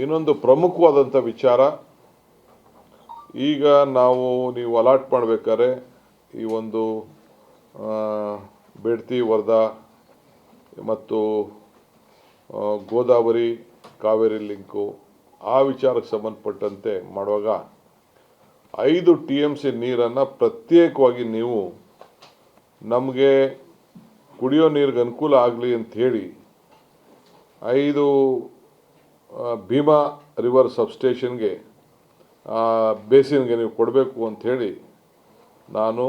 ಇನ್ನೊಂದು ಪ್ರಮುಖವಾದಂಥ ವಿಚಾರ, ಈಗ ನಾವು ನೀವು ಅಲಾಟ್ ಮಾಡಬೇಕಾದ್ರೆ ಈ ಒಂದು ಬೆಡ್ತಿ, ವರ್ಧಾ ಮತ್ತು ಗೋದಾವರಿ, ಕಾವೇರಿ ಲಿಂಕು ಆ ವಿಚಾರಕ್ಕೆ ಸಂಬಂಧಪಟ್ಟಂತೆ ಮಾಡುವಾಗ ಐದು ಟಿ ಎಂ ಸಿ ನೀರನ್ನು ಪ್ರತ್ಯೇಕವಾಗಿ ನೀವು ನಮಗೆ ಕುಡಿಯೋ ನೀರಿಗೆ ಅನುಕೂಲ ಆಗಲಿ ಅಂತ ಹೇಳಿ ಐದು ಭೀಮಾ ರಿವರ್ ಸಬ್ಸ್ಟೇಷನ್ಗೆ ಬೇಸಿನ್ಗೆ ನೀವು ಕೊಡಬೇಕು ಅಂತ ಹೇಳಿ ನಾನು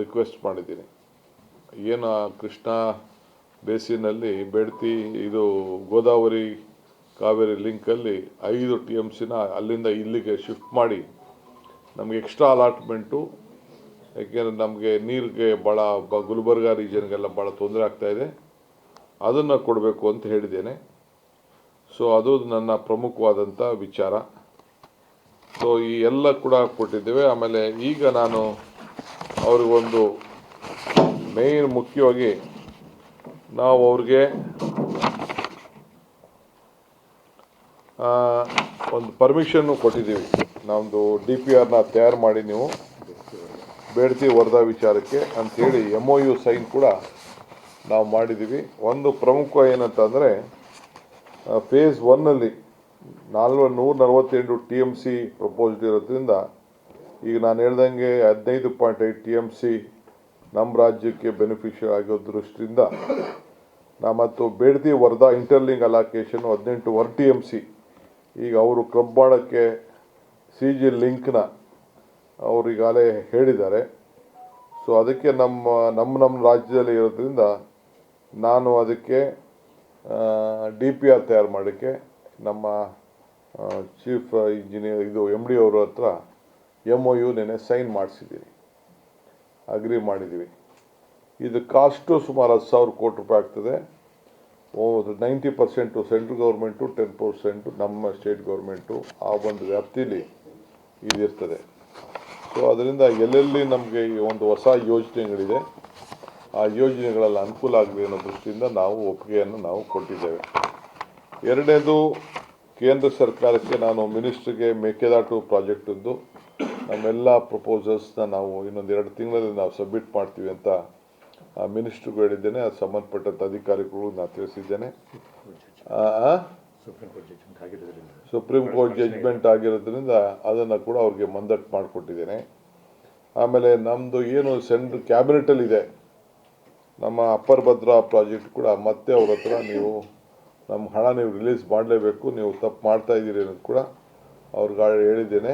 ರಿಕ್ವೆಸ್ಟ್ ಮಾಡಿದ್ದೀನಿ. ಏನು ಕೃಷ್ಣ ಬೇಸಿನಲ್ಲಿ ಬೆಡ್ತಿ ಇದು ಗೋದಾವರಿ ಕಾವೇರಿ ಲಿಂಕಲ್ಲಿ ಐದು ಟಿ ಎಂ ಸಿನ ಅಲ್ಲಿಂದ ಇಲ್ಲಿಗೆ ಶಿಫ್ಟ್ ಮಾಡಿ ನಮಗೆ ಎಕ್ಸ್ಟ್ರಾ ಅಲಾಟ್ಮೆಂಟು, ಯಾಕೆಂದರೆ ನಮಗೆ ನೀರಿಗೆ ಭಾಳ ಬ ಗುಲ್ಬರ್ಗ ರೀಜನ್ಗೆಲ್ಲ ಭಾಳ ತೊಂದರೆ ಆಗ್ತಾಯಿದೆ ಅದನ್ನು ಕೊಡಬೇಕು ಅಂತ ಹೇಳಿದ್ದೇನೆ. ಸೊ ಅದು ನನ್ನ ಪ್ರಮುಖವಾದಂಥ ವಿಚಾರ. ಸೊ ಈ ಎಲ್ಲ ಕೂಡ ಕೊಟ್ಟಿದ್ದೇವೆ. ಆಮೇಲೆ ಈಗ ನಾನು ಅವ್ರಿಗೊಂದು ಮೇನ್ ಮುಖ್ಯವಾಗಿ ನಾವು ಅವ್ರಿಗೆ ಒಂದು ಪರ್ಮಿಷನ್ನು ಕೊಟ್ಟಿದ್ದೀವಿ. ನಮ್ಮದು ಡಿ ಪಿ ಆರ್ನ ತಯಾರು ಮಾಡಿ ನೀವು ಬೇಡ್ತಿ ವರದಾ ವಿಚಾರಕ್ಕೆ ಅಂಥೇಳಿ ಎಂ ಒ ಯು ಸೈನ್ ಕೂಡ ನಾವು ಮಾಡಿದ್ದೀವಿ. ಒಂದು ಪ್ರಮುಖ ಏನಂತಂದರೆ ಫೇಸ್ ಒನ್ನಲ್ಲಿ ನಾಲ್ವ ನೂರ ನಲವತ್ತೆಂಟು ಟಿ ಎಂ ಸಿ ಪ್ರಪೋಸ್ಡ್ ಇರೋದ್ರಿಂದ ಈಗ ನಾನು ಹೇಳ್ದಂಗೆ ಹದಿನೈದು ಪಾಯಿಂಟ್ ಐದು ಟಿ ಎಂ ಸಿ ನಮ್ಮ ರಾಜ್ಯಕ್ಕೆ ಬೆನಿಫಿಷಿಯಲ್ ಆಗೋ ದೃಷ್ಟಿಯಿಂದ ನಾ ಮತ್ತು ಬೇಡ್ದಿ ವರ್ಧಾ ಇಂಟರ್ಲಿಂಗ್ ಅಲಾಕೇಶನ್ ಹದಿನೆಂಟು ವರ್ ಟಿ ಎಂ ಸಿ ಈಗ ಅವರು ಕ್ಲಬ್ ಮಾಡೋಕ್ಕೆ ಸಿ ಜಿ ಲಿಂಕ್ನ ಅವರು ಈಗಾಗಲೇ ಹೇಳಿದ್ದಾರೆ. ಸೊ ಅದಕ್ಕೆ ನಮ್ಮ ನಮ್ಮ ನಮ್ಮ ರಾಜ್ಯದಲ್ಲಿ ಇರೋದ್ರಿಂದ ನಾನು ಅದಕ್ಕೆ ಡಿ ಪಿ ಆರ್ ತಯಾರು ಮಾಡೋಕ್ಕೆ ನಮ್ಮ ಚೀಫ್ ಇಂಜಿನಿಯರ್ ಇದು ಎಂ ಡಿ ಅವರ ಹತ್ರ ಎಂ ಒ ಯು ನೆನೆ ಸೈನ್ ಮಾಡಿಸಿದ್ದೀನಿ ಅಗ್ರಿ ಮಾಡಿದ್ದೀವಿ. ಇದು ಕಾಸ್ಟು ಸುಮಾರು ಹತ್ತು ಸಾವಿರ ಕೋಟಿ ರೂಪಾಯಿ ಆಗ್ತದೆ. Ninety percent central government ten percent ನಮ್ಮ ಸ್ಟೇಟ್ ಗೌರ್ಮೆಂಟು ಆ ಒಂದು ವ್ಯಾಪ್ತಿಯಲ್ಲಿ ಇದಿರ್ತದೆ. ಸೊ ಅದರಿಂದ ಎಲ್ಲೆಲ್ಲಿ ನಮಗೆ ಈ ಒಂದು ಹೊಸ ಯೋಜನೆಗಳಿದೆ ಆ ಯೋಜನೆಗಳಲ್ಲಿ ಅನುಕೂಲ ಆಗಲಿ ಅನ್ನೋ ದೃಷ್ಟಿಯಿಂದ ನಾವು ಒಪ್ಪಿಗೆಯನ್ನು ನಾವು ಕೊಟ್ಟಿದ್ದೇವೆ. ಎರಡನೇದು, ಕೇಂದ್ರ ಸರ್ಕಾರಕ್ಕೆ ನಾನು ಮಿನಿಸ್ಟ್ರಿಗೆ ಮೇಕೆದಾಟು ಪ್ರಾಜೆಕ್ಟದ್ದು, ನಮ್ಮೆಲ್ಲ ಪ್ರಪೋಸಲ್ಸ್ನ ನಾವು ಇನ್ನೊಂದು ಎರಡು ತಿಂಗಳಲ್ಲಿ ನಾವು ಸಬ್ಮಿಟ್ ಮಾಡ್ತೀವಿ ಅಂತ ಮಿನಿಸ್ಟ್ರಿಗೂ ಹೇಳಿದ್ದೇನೆ. ಅದು ಸಂಬಂಧಪಟ್ಟಂಥ ಅಧಿಕಾರಿಗಳು ನಾನು ತಿಳಿಸಿದ್ದೇನೆ? ಸುಪ್ರೀಂ ಕೋರ್ಟ್ ಜಡ್ಜ್ಮೆಂಟ್ ಆಗಿರೋದ್ರಿಂದ ಅದನ್ನು ಕೂಡ ಅವ್ರಿಗೆ ಮಂದಟ್ಟು ಮಾಡಿಕೊಟ್ಟಿದ್ದೇನೆ. ಆಮೇಲೆ ನಮ್ಮದು ಏನು ಸೆಂಟ್ರ್ ಕ್ಯಾಬಿನೆಟಲ್ಲಿ ಇದೆ ನಮ್ಮ ಅಪ್ಪರ್ ಭದ್ರಾ ಪ್ರಾಜೆಕ್ಟ್ ಕೂಡ ಮತ್ತೆ ಅವ್ರ ಹತ್ರ ನೀವು ನಮ್ಮ ಹಣ ನೀವು ರಿಲೀಸ್ ಮಾಡಲೇಬೇಕು, ನೀವು ತಪ್ಪು ಮಾಡ್ತಾ ಇದ್ದೀರಿ ಅನ್ನೋದು ಕೂಡ ಅವ್ರಿಗೆ ಹೇಳಿದ್ದೇನೆ.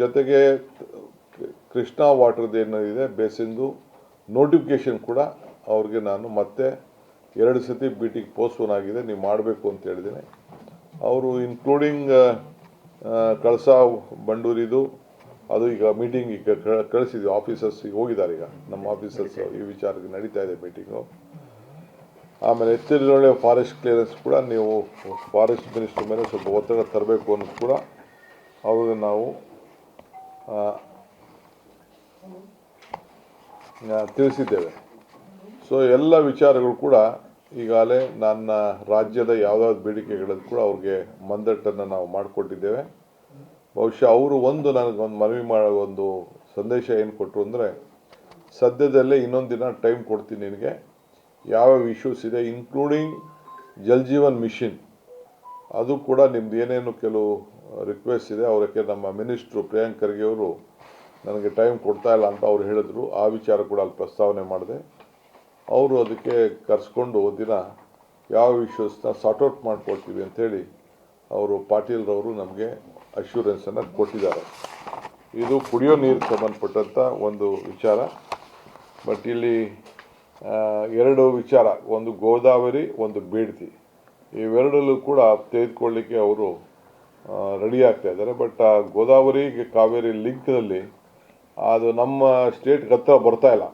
ಜೊತೆಗೆ ಕೃಷ್ಣಾ ವಾಟರ್ದು ಏನಿದೆ ಬೇಸಿಂದು ನೋಟಿಫಿಕೇಶನ್ ಕೂಡ ಅವ್ರಿಗೆ ನಾನು ಮತ್ತೆ ಎರಡು ಸತಿ ಮೀಟಿಂಗ್ ಪೋಸ್ಟ್ಪೋನ್ ಆಗಿದೆ, ನೀವು ಮಾಡಬೇಕು ಅಂತ ಹೇಳಿದ್ದೇನೆ. ಅವರು ಇನ್ಕ್ಲೂಡಿಂಗ್ ಕಳಸ ಬಂಡೂರಿದು ಅದು ಈಗ ಮೀಟಿಂಗ್ ಈಗ ಕಳಿಸಿದ್ವಿ ಆಫೀಸರ್ಸ್ ಈಗ ಹೋಗಿದ್ದಾರೆ ಈಗ. ನಮ್ಮ ಆಫೀಸರ್ಸ್ ಈ ವಿಚಾರಕ್ಕೆ ನಡೀತಾ ಇದೆ ಮೀಟಿಂಗು ಆಮೇಲೆ ಎತ್ತಿರೋಳೆ ಫಾರೆಸ್ಟ್ ಕ್ಲಿಯರೆನ್ಸ್ ಕೂಡ ನೀವು ಫಾರೆಸ್ಟ್ ಮಿನಿಸ್ಟರ್ ಮೇಲೆ ಸ್ವಲ್ಪ ಒತ್ತಡ ತರಬೇಕು ಅನ್ನೋದು ಕೂಡ ಅವ್ರಿಗೆ ನಾವು ತಿಳಿಸಿದ್ದೇವೆ. ಸೊ ಎಲ್ಲ ವಿಚಾರಗಳು ಕೂಡ ಈಗಾಗಲೇ ನನ್ನ ರಾಜ್ಯದ ಯಾವುದಾದ್ರು ಬೇಡಿಕೆಗಳಲ್ಲಿ ಕೂಡ ಅವ್ರಿಗೆ ಮಂದಟ್ಟನ್ನು ನಾವು ಮಾಡಿಕೊಟ್ಟಿದ್ದೇವೆ. ಬಹುಶಃ ಅವರು ಒಂದು ನನಗೊಂದು ಮನವಿ ಮಾಡೋ ಒಂದು ಸಂದೇಶ ಏನು ಕೊಟ್ಟರು ಅಂದರೆ, ಸದ್ಯದಲ್ಲೇ ಇನ್ನೊಂದು ದಿನ ಟೈಮ್ ಕೊಡ್ತೀನಿ ನಿನಗೆ. ಯಾವ್ಯಾವ ಇಶ್ಯೂಸ್ ಇದೆ ಇನ್ಕ್ಲೂಡಿಂಗ್ ಜಲ್ ಜೀವನ್ ಮಿಷಿನ್. ಅದು ಕೂಡ ನಿಮ್ದು ಏನೇನು ಕೆಲವು ರಿಕ್ವೆಸ್ಟ್ ಇದೆ, ಅವರಕ್ಕೆ ನಮ್ಮ ಮಿನಿಸ್ಟ್ರು ಪ್ರಿಯಾಂಕ್ ಖರ್ಗೆ ಅವರು ನನಗೆ ಟೈಮ್ ಕೊಡ್ತಾ ಇಲ್ಲ ಅಂತ ಅವ್ರು ಹೇಳಿದ್ರು. ಆ ವಿಚಾರ ಕೂಡ ಅಲ್ಲಿ ಪ್ರಸ್ತಾವನೆ ಮಾಡಿದೆ. ಅವರು ಅದಕ್ಕೆ ಕರೆಸ್ಕೊಂಡು ದಿನ ಯಾವ ಇಶ್ಯೂಸ್ನ ಸಾರ್ಟ್ ಔಟ್ ಮಾಡಿಕೊಡ್ತೀವಿ ಅಂಥೇಳಿ ಅವರು ಪಾಟೀಲ್ರವರು ನಮಗೆ ಅಶ್ಯೂರೆನ್ಸನ್ನು ಕೊಟ್ಟಿದ್ದಾರೆ. ಇದು ಕುಡಿಯೋ ನೀರು ಸಂಬಂಧಪಟ್ಟಂಥ ಒಂದು ವಿಚಾರ. ಬಟ್ ಇಲ್ಲಿ ಎರಡು ವಿಚಾರ. ಒಂದು ಗೋದಾವರಿ, ಒಂದು ಬೇಡ್ತಿ. ಇವೆರಡಲ್ಲೂ ಕೂಡ ತೆಗೆದುಕೊಳ್ಳಿಕ್ಕೆ ಅವರು ರೆಡಿ ಆಗ್ತಾ ಇದ್ದಾರೆ. ಬಟ್ ಆ ಗೋದಾವರಿ ಕಾವೇರಿ ಲಿಂಕ್ನಲ್ಲಿ ಅದು ನಮ್ಮ ಸ್ಟೇಟ್ ಹತ್ರ ಬರ್ತಾ ಇಲ್ಲ.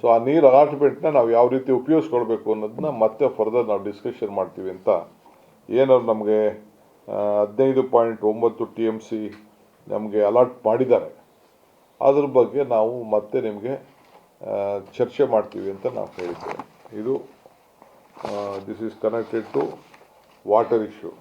ಸೊ ಆ ನೀರು ಅಲಾಟ್ಮೆಂಟ್ನ ನಾವು ಯಾವ ರೀತಿ ಉಪಯೋಗಿಸ್ಕೊಳ್ಬೇಕು ಅನ್ನೋದನ್ನ ಮತ್ತೆ ಫರ್ದರ್ ನಾವು ಡಿಸ್ಕಷನ್ ಮಾಡ್ತೀವಿ ಅಂತ ಏನಾದ್ರು ನಮಗೆ ಹದಿನೈದು ಪಾಯಿಂಟ್ ಒಂಬತ್ತು ಟಿ ಎಂ ಸಿ ನಮಗೆ ಅಲಾಟ್ ಮಾಡಿದ್ದಾರೆ. ಅದ್ರ ಬಗ್ಗೆ ನಾವು ಮತ್ತೆ ನಿಮಗೆ ಚರ್ಚೆ ಮಾಡ್ತೀವಿ ಅಂತ ನಾವು ಹೇಳಿದ್ದೇವೆ ಇದು this is connected to water issue